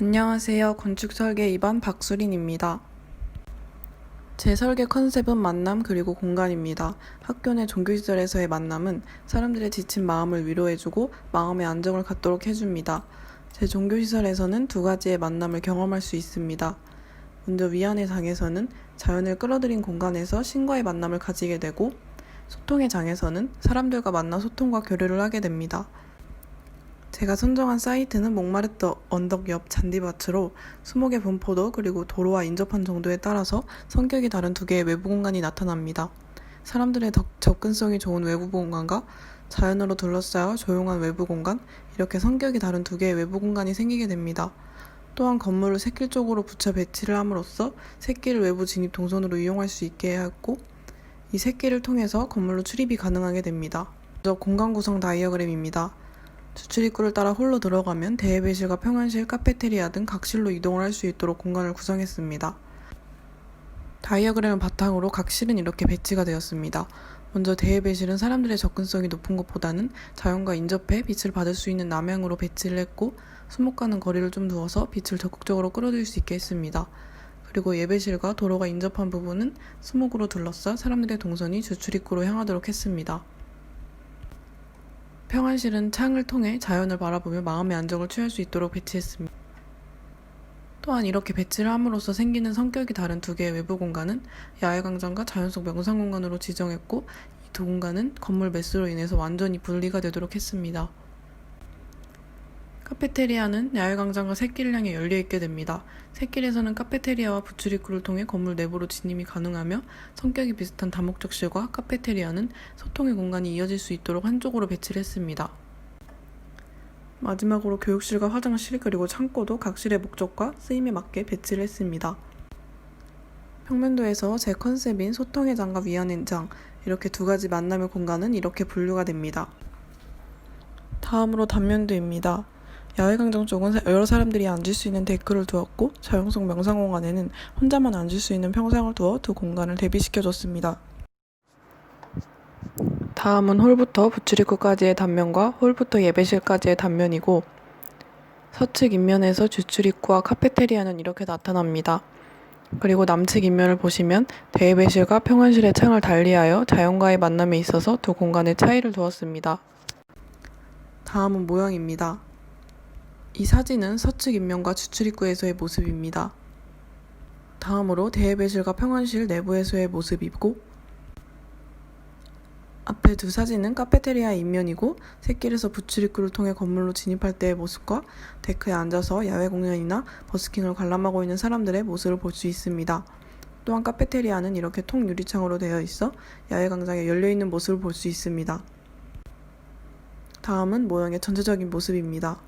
안녕하세요. 건축 설계 2반 박수린입니다. 제 설계 컨셉은 만남 그리고 공간입니다. 학교 내 종교시설에서의 만남은 사람들의 지친 마음을 위로해주고 마음의 안정을 갖도록 해줍니다. 제 종교시설에서는 두 가지의 만남을 경험할 수 있습니다. 먼저 위안의 장에서는 자연을 끌어들인 공간에서 신과의 만남을 가지게 되고 소통의 장에서는 사람들과 만나 소통과 교류를 하게 됩니다. 제가 선정한 사이트는 몽마르트 언덕 옆 잔디밭으로 수목의 분포도 그리고 도로와 인접한 정도에 따라서 성격이 다른 두 개의 외부 공간이 나타납니다. 사람들의 덕- 접근성이 좋은 외부 공간과 자연으로 둘러싸여 조용한 외부 공간, 이렇게 성격이 다른 두 개의 외부 공간이 생기게 됩니다. 또한 건물을 새길 쪽으로 붙여 배치를 함으로써 새길을 외부 진입 동선으로 이용할 수 있게 했고, 이 새길을 통해서 건물로 출입이 가능하게 됩니다. 먼저 공간 구성 다이어그램입니다. 주출입구를 따라 홀로 들어가면 대회배실과 평안실, 카페테리아 등 각실로 이동을 할 수 있도록 공간을 구성했습니다. 다이어그램을 바탕으로 각 실은 이렇게 배치가 되었습니다. 먼저 대회배실은 사람들의 접근성이 높은 것보다는 자연과 인접해 빛을 받을 수 있는 남향으로 배치를 했고 수목과는 거리를 좀 두어서 빛을 적극적으로 끌어들일 수 있게 했습니다. 그리고 예배실과 도로가 인접한 부분은 수목으로 둘러싸 사람들의 동선이 주출입구로 향하도록 했습니다. 평안실은 창을 통해 자연을 바라보며 마음의 안정을 취할 수 있도록 배치했습니다. 또한 이렇게 배치를 함으로써 생기는 성격이 다른 두 개의 외부 공간은 야외 광장과 자연 속 명상 공간으로 지정했고 이 두 공간은 건물 매수로 인해서 완전히 분리가 되도록 했습니다. 카페테리아는 야외광장과 새길을 향해 열려있게 됩니다. 새길에서는 카페테리아와 부출입구를 통해 건물 내부로 진입이 가능하며 성격이 비슷한 다목적실과 카페테리아는 소통의 공간이 이어질 수 있도록 한쪽으로 배치를 했습니다. 마지막으로 교육실과 화장실 그리고 창고도 각 실의 목적과 쓰임에 맞게 배치를 했습니다. 평면도에서 제 컨셉인 소통의 장과 위안의 장 이렇게 두 가지 만남의 공간은 이렇게 분류가 됩니다. 다음으로 단면도입니다. 야외광장 쪽은 사- 여러 사람들이 앉을 수 있는 데크를 두었고 자연속 명상공간에는 혼자만 앉을 수 있는 평상을 두어 두 공간을 대비시켜 줬습니다. 다음은 홀부터 부출입구까지의 단면과 홀부터 예배실까지의 단면이고 서측 인면에서 주출입구와 카페테리아는 이렇게 나타납니다. 그리고 남측 인면을 보시면 대예배실과 평안실의 창을 달리하여 자연과의 만남에 있어서 두 공간의 차이를 두었습니다. 다음은 모형입니다. 이 사진은 서측 인면과 주출 입구에서의 모습입니다. 다음으로 대예배실과 평안실 내부에서의 모습이고 앞에 두 사진은 카페테리아 인면이고 새길에서 부출 입구를 통해 건물로 진입할 때의 모습과 데크에 앉아서 야외 공연이나 버스킹을 관람하고 있는 사람들의 모습을 볼 수 있습니다. 또한 카페테리아는 이렇게 통 유리창으로 되어 있어 야외 광장에 열려 있는 모습을 볼 수 있습니다. 다음은 모형의 전체적인 모습입니다.